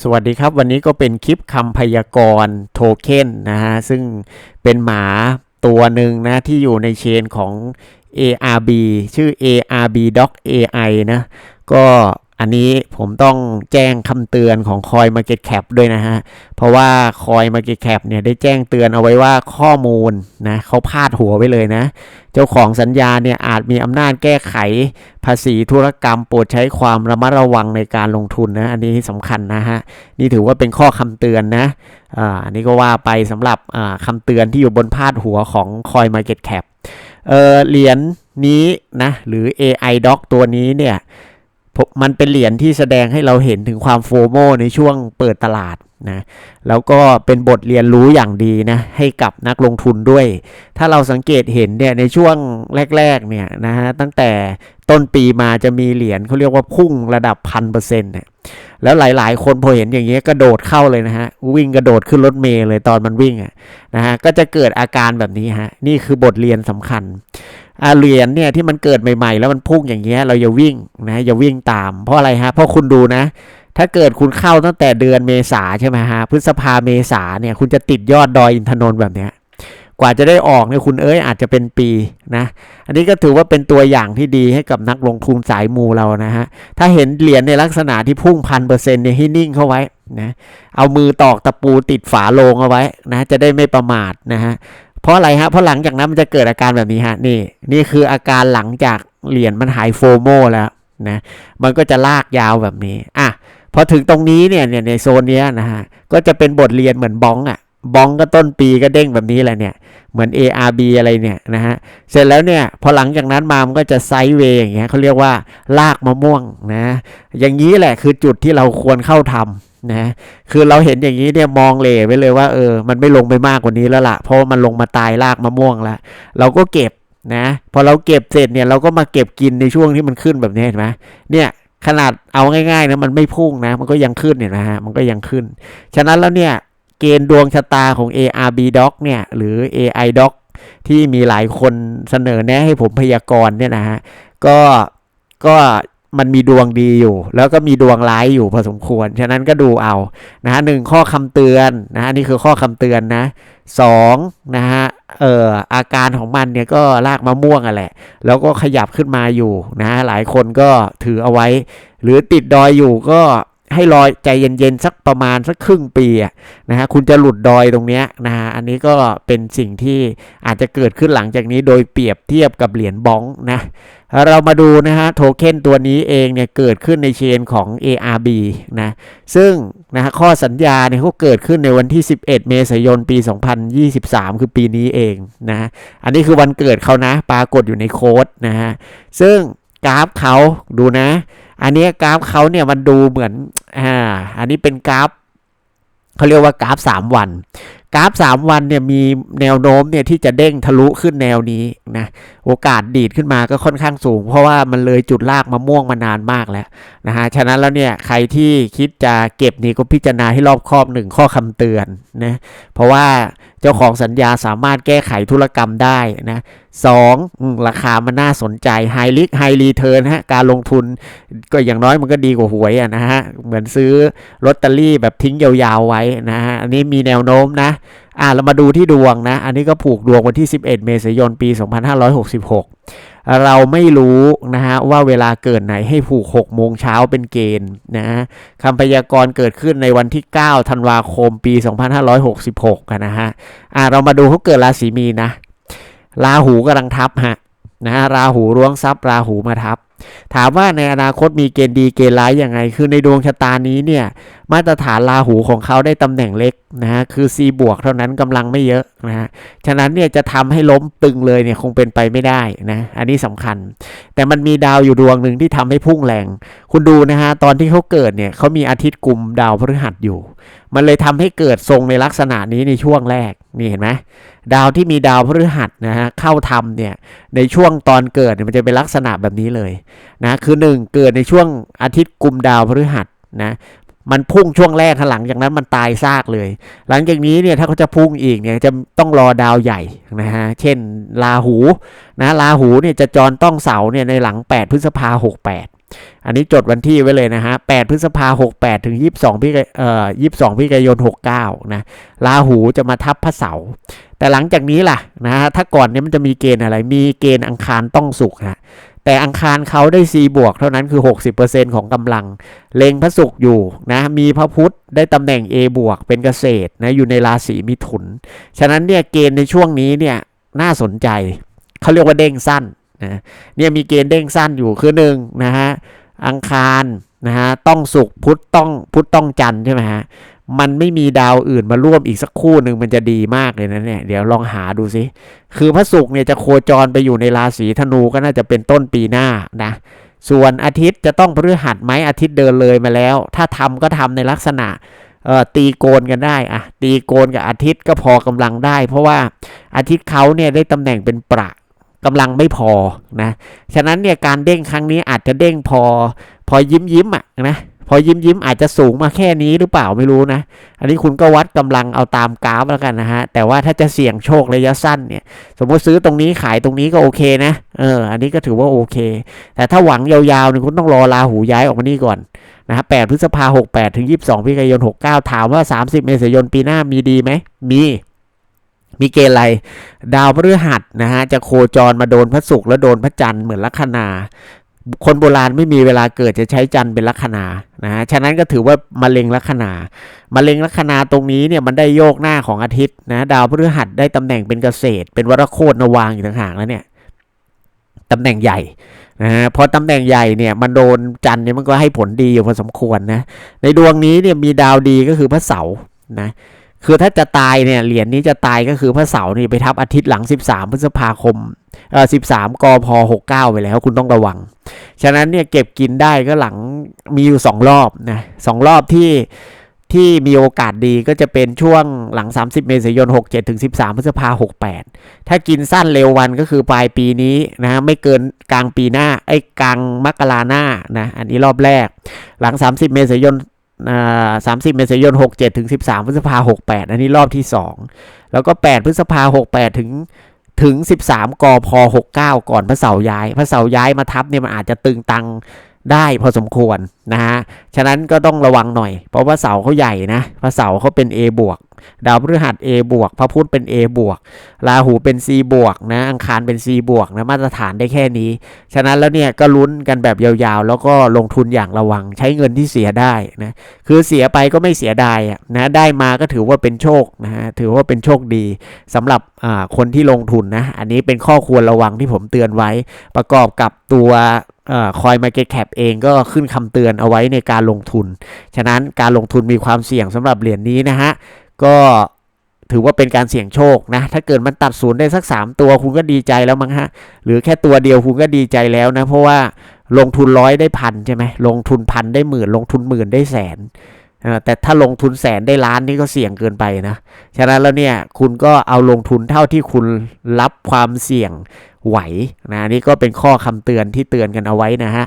สวัสดีครับ วันนี้ก็เป็นคลิปคำพยากรณ์โทเค็นนะฮะ ซึ่งเป็นหมาตัวหนึ่งนะ ที่อยู่ในเชนของ ARB ชื่อ ARB Doc AI นะ ก็อันนี้ผมต้องแจ้งคำเตือนของ Coin Market Cap ด้วยนะฮะ เพราะว่า Coin Market Cap เนี่ยได้แจ้งเตือนเอาไว้ว่าข้อมูลนะเขาพาดหัวไว้เลยนะ เจ้าของสัญญาเนี่ยอาจมีอำนาจแก้ไข ภาษีธุรกรรมโปรดใช้ความระมัดระวังในการลงทุนนะ อันนี้สำคัญนะฮะ นี่ถือว่าเป็นข้อคำเตือนนะอ่านนี้ก็ว่าไปสำหรับอ่าคำเตือนที่อยู่บนพาดหัวของ Coin Market Cap เออเหรียญนี้นะหรือ AI Doc ตัวนี้เนี่ย มันเป็นเหรียญที่แสดงให้เราเห็นถึงความโฟโมในช่วงเปิดตลาดนะแล้วก็เป็นบทเรียนรู้อย่างดีนะให้กับนักลงทุนด้วย ถ้าเราสังเกตเห็นเนี่ยในช่วงแรกๆเนี่ยนะฮะตั้งแต่ต้นปีมาจะมีเหรียญเขาเรียกว่าพุ่งระดับพันเปอร์เซ็นต์เนี่ยแล้วหลายๆ คนพอเห็นอย่างเงี้ยกระโดดเข้าเลยนะฮะวิ่งกระโดดขึ้นรถเมล์เลยตอนมันวิ่งอะนะฮะก็จะเกิดอาการแบบนี้ฮะนี่คือบทเรียนสำคัญ เหรียญเนี่ยที่มันเกิดใหม่ๆ แล้วมันพุ่งอย่างเงี้ยเราอย่าวิ่งนะอย่าวิ่งตาม เพราะอะไรฮะเพราะคุณดูนะ ถ้าเกิดคุณเข้าตั้งแต่เดือนเมษาใช่ไหมฮะพฤษภาเมษาเนี่ยคุณจะติดยอดดอยอินทนนท์แบบเนี้ยกว่าจะได้ออกเนี่ยคุณเอ้ยอาจจะเป็นปีนะ อันนี้ก็ถือว่าเป็นตัวอย่างที่ดีให้กับนักลงทุนสายมูเรานะฮะ ถ้าเห็นเหรียญในลักษณะที่พุ่งพันเปอร์เซ็นต์เนี่ยให้นิ่งเข้าไว้นะ เอามือตอกตะปูติดฝาโลงเอาไว้นะ จะได้ไม่ประมาทนะฮะ เพราะอะไรฮะ เพราะหลังจากนั้นมันจะเกิดอาการแบบนี้ฮะ นี่ นี่คืออาการหลังจากเหรียญมันหายโฟโมแล้วนะ มันก็จะลากยาวแบบนี้ อะ พอถึงตรงนี้เนี่ยเนี่ยในโซนเนี้ยนะฮะ ก็จะเป็นบทเรียนเหมือนบ้องอะ่ะบ้องก็ต้นปีก็เด้งแบบนี้แหละเนี่ย เหมือน ARB อะไรเนี่ยนะฮะ เสร็จแล้วเนี่ย พอหลังจากนั้นมา มันก็จะไซด์เวย์อย่างเงี้ยเขาเรียกว่าลากมะม่วงนะ อย่างนี้แหละคือจุดที่เราควรเข้าทำ นะคือเราเห็นอย่างนี้เนี่ยมองเหล่ไว้เลยว่าเออมันไม่ลงไปมากกว่านี้แล้วล่ะ เพราะว่ามันลงมาตายลากมะม่วงแล้วเราก็เก็บนะพอเราเก็บเสร็จเนี่ยเราก็มาเก็บกินในช่วงที่มันขึ้นแบบนี้เห็นไหมเนี่ยขนาดเอาง่ายๆนะมันไม่พุ่งนะ มันก็ยังขึ้นเนี่ยนะฮะมันก็ยังขึ้น ฉะนั้นแล้วเนี่ยเกณฑ์ดวงชะตาของ ARB Doc เนี่ยหรือ AI Doc ที่มีหลายคนเสนอแนะให้ผมพยากรณ์เนี่ยนะฮะก็ก็ มันมีดวงดีอยู่ แล้วก็มีดวงร้ายอยู่พอสมควร ฉะนั้นก็ดูเอานะฮะหนึ่งข้อคำเตือนนะฮะนี่คือข้อคำเตือนนะสองนะฮะเอ่ออาการของมันเนี่ยก็ลากมะม่วงอะแหละ แล้วก็ขยับขึ้นมาอยู่นะฮะหลายคนก็ถือเอาไว้ หรือติดดอยอยู่ก็ ให้รอยใจเย็นๆสักประมาณสักครึ่งปีนะฮะคุณจะหลุดดอยตรงเนี้ยนะฮะอันนี้ก็เป็นสิ่งที่อาจจะเกิดขึ้นหลังจากนี้โดยเปรียบเทียบกับเหรียญบ้องนะเรามาดูนะฮะโทเค็นตัวนี้เองเนี่ยเกิดขึ้นในเชนของ ARB นะซึ่งนะฮะข้อสัญญาเนี่ยเขาเกิดขึ้นในวันที่ 11 เมษายนปี 2023 คือปีนี้เองนะอันนี้คือวันเกิดเขานะปรากฏอยู่ในโค้ดนะฮะซึ่งกราฟเขาดูนะ อันนี้กราฟเขาเนี่ยมันดูเหมือนอ่าอันนี้เป็นกราฟเขาเรียกว่ากราฟ 3 วัน กราฟ 3 วันเนี่ยมีแนวโน้มเนี่ยที่จะเด้งทะลุขึ้นแนวนี้นะโอกาสดีดขึ้นมาก็ค่อนข้างสูง เพราะว่ามันเลยจุดลากมะม่วงมานานมากแล้วนะฮะฉะนั้นแล้วเนี่ยใครที่คิดจะเก็บนี่ก็พิจารณาให้รอบคอบหนึ่งข้อคำเตือนนะเพราะว่า เจ้าของสัญญาสามารถแก้ไขธุรกรรมได้นะสองราคามันน่าสนใจไฮลิกไฮรีเทิร์นฮะการลงทุนก็อย่างน้อยมันก็ดีกว่าหวยอะนะฮะเหมือนซื้อลอตเตอรี่แบบทิ้งยาวๆไว้นะฮะอันนี้มีแนวโน้มนะอ่าเรามาดูที่ดวงนะ อันนี้ก็ผูกดวงวันที่ 11 เมษายนปี 2566 เราไม่รู้นะฮะว่าเวลาเกิดไหนให้ผูก6โมงเช้าเป็นเกณฑ์นะฮะคำพยากรณ์เกิดขึ้นในวันที่ 9 ธันวาคมปี 2566 กันนะฮะอ่าเรามาดูเขาเกิดราศีมีนนะ ราหูกำลังทับฮะ นะฮะราหูร่วงทรัพย์ราหูมาทับ ถามว่าในอนาคตมีเกณฑ์ดีเกณฑ์ร้ายยังไง คือในดวงชะตานี้เนี่ยมาตรฐานราหูของเขาได้ตำแหน่งเล็กนะฮะคือ C บวกเท่านั้นกำลังไม่เยอะนะฮะฉะนั้นเนี่ยจะทำให้ล้มตึงเลยเนี่ยคงเป็นไปไม่ได้นะอันนี้สำคัญ แต่มันมีดาวอยู่ดวงหนึ่งที่ทำให้พุ่งแรง คุณดูนะฮะตอนที่เขาเกิดเนี่ยเขามีอาทิตย์กลุ่มดาวพฤหัสอยู่ มันเลยทำให้เกิดทรงในลักษณะนี้ในช่วงแรกนี่เห็นไหม ดาวที่มีดาวพฤหัสนะฮะเข้าทำเนี่ยในช่วงตอนเกิดมันจะเป็นลักษณะแบบนี้เลยนะคือหนึ่งเกิดในช่วงอาทิตย์กลุ่มดาวพฤหัสนะมันพุ่งช่วงแรกหลังจากนั้นมันตายซากเลย หลังจากนี้เนี่ยถ้าเขาจะพุ่งอีกเนี่ยจะต้องรอดาวใหญ่นะฮะเช่นราหูนะราหูเนี่ยจะจรต้องเสาเนี่ยในหลัง 8 พฤษภาหกแปด อันนี้จดวันที่ไว้เลยนะฮะ 8 พฤษภา68ถึง 22พิกเอ่อ22พิกายน 69 นะ ราหูจะมาทับพระเสาร์แต่หลังจากนี้ล่ะนะฮะ ถ้าก่อนเนี้มันจะมีเกณฑ์อะไร มีเกณฑ์อังคารต้องสุกฮะแต่อังคารเขาได้ C บวกเท่านั้นคือ 60%ของกำลัง เล็งพระศุกร์อยู่นะ มีพระพุธได้ตำแหน่ง A บวกเป็นเกษตรนะอยู่ในราศีมิถุน ฉะนั้นเนี่ยเกณฑ์ในช่วงนี้เนี่ยน่าสนใจ เขาเรียกว่าเด้งสั้น นะเนี่ยมีเกณฑ์เด้งสั้นอยู่คือหนึ่งนะฮะอังคารนะฮะต้องสุกพุธต้องพุธต้องจันใช่ไหมฮะมันไม่มีดาวอื่นมาร่วมอีกสักคู่หนึ่งมันจะดีมากเลยนะเนี่ยเดี๋ยวลองหาดูสิคือพระศุกร์เนี่ยจะโคจรไปอยู่ในราศีธนูก็น่าจะเป็นต้นปีหน้านะส่วนอาทิตย์จะต้องพฤหัสไหมอาทิตย์เดินเลยมาแล้ว ถ้าทำก็ทำในลักษณะตีโกนกันได้อะตีโกนกับอาทิตย์ก็พอกำลังได้ เพราะว่าอาทิตย์เขาเนี่ยได้ตำแหน่งเป็นประ กำลังไม่พอนะ ฉะนั้นเนี่ยการเด้งครั้งนี้อาจจะเด้งพอ พอยิ้มยิ้มอะนะพอยิ้มยิ้มอาจจะสูงมาแค่นี้หรือเปล่าไม่รู้นะ อันนี้คุณก็วัดกำลังเอาตามกราฟแล้วกันนะฮะ แต่ว่าถ้าจะเสี่ยงโชคระยะสั้นเนี่ย สมมติซื้อตรงนี้ขายตรงนี้ก็โอเคนะ เออ อันนี้ก็ถือว่าโอเค แต่ถ้าหวังยาวๆเนี่ยคุณต้องรอราหูย้ายออกมานี่ก่อนนะฮะแปดพฤษภาหกแปดถึงยี่สิบสองพฤศจิกายนหกเก้าถามว่าสามสิบเมษายนปีหน้ามีดีไหม มี มีเกณฑ์อะไร ดาวพฤหัสนะฮะจะโคจรมาโดนพระศุกร์แล้วโดนพระจันทร์เหมือนลัคนาคนโบราณไม่มีเวลาเกิดจะใช้จันทร์เป็นลัคนานะฮะ ฉะนั้นก็ถือว่ามะเร็งลัคนา มะเร็งลัคนาตรงนี้เนี่ยมันได้โยกหน้าของอาทิตย์นะ ดาวพฤหัสได้ตำแหน่งเป็นเกษตร เป็นวรโคตรนวางอยู่ต่างหากแล้วเนี่ยตำแหน่งใหญ่นะฮะพอตำแหน่งใหญ่เนี่ยมันโดนจันทร์เนี่ยมันก็ให้ผลดีอยู่พอสมควรนะ ในดวงนี้เนี่ยมีดาวดีก็คือพระเสาร์นะ คือถ้าจะตายเนี่ยเหรียญนี้จะตายก็คือพระเสาร์นี่ไปทับอาทิตย์หลัง 13 พฤษภาคมเอ่อ13กพ69 ไปแล้วคุณต้องระวัง ฉะนั้นเนี่ยเก็บกินได้ก็หลังมีอยู่ 2 รอบนะสองรอบที่ที่มีโอกาสดีก็จะเป็นช่วงหลัง 30 เมษายน 67 ถึง 13 พฤษภาคม 68 ถ้ากินสั้นเร็ววันก็คือปลายปีนี้นะไม่เกินกลางปีหน้าไอ้กลางมกราหน้านะอันนี้รอบแรก หลัง 30 เมษายน สามสิบเมษายนหกเจ็ดถึงสิบสามพฤษภาหกแปดอันนี้รอบที่สองแล้วก็แปดพฤษภาหกแปดถึงถึงสิบสามกพหกเก้าก่อนพระเสาร์ย้ายพระเสาร์ย้ายมาทับเนี่ยมันอาจจะตึงตังได้พอสมควรนะฮะ ฉะนั้นก็ต้องระวังหน่อย เพราะว่าเสาเขาใหญ่นะพระเสาเขาเป็น A บวก ดาวพฤหัส A บวกพระพุธเป็น A บวกราหูเป็น C บวกนะอังคารเป็น C บวกนะมาตรฐานได้แค่นี้ ฉะนั้นแล้วเนี่ยก็ลุ้นกันแบบยาวๆ แล้วก็ลงทุนอย่างระวังใช้เงินที่เสียได้นะคือเสียไปก็ไม่เสียดายนะได้มาก็ถือว่าเป็นโชคนะฮะถือว่าเป็นโชคดีสำหรับอ่าคนที่ลงทุนนะอันนี้เป็นข้อควรระวังที่ผมเตือนไว้ ประกอบกับตัวคอยมาเก็ตแคปเองก็ขึ้นคำเตือนเอาไว้ในการลงทุน ฉะนั้นการลงทุนมีความเสี่ยงสำหรับเหรียญนี้นะฮะ ก็ถือว่าเป็นการเสี่ยงโชคนะ ถ้าเกิดมันตัดศูนย์ได้สัก 3 ตัวคุณก็ดีใจแล้วมั้งฮะ หรือแค่ตัวเดียวคุณก็ดีใจแล้วนะ เพราะว่าลงทุนร้อยได้พันใช่ไหมลงทุนพันได้หมื่น ลงทุนหมื่นได้แสน แต่ถ้าลงทุนแสนได้ล้านนี่ก็เสี่ยงเกินไปนะ ฉะนั้นแล้วเนี่ยคุณก็เอาลงทุนเท่าที่คุณรับความเสี่ยงไหวนะนี่ก็เป็นข้อคำเตือนที่เตือนกันเอาไว้นะฮะ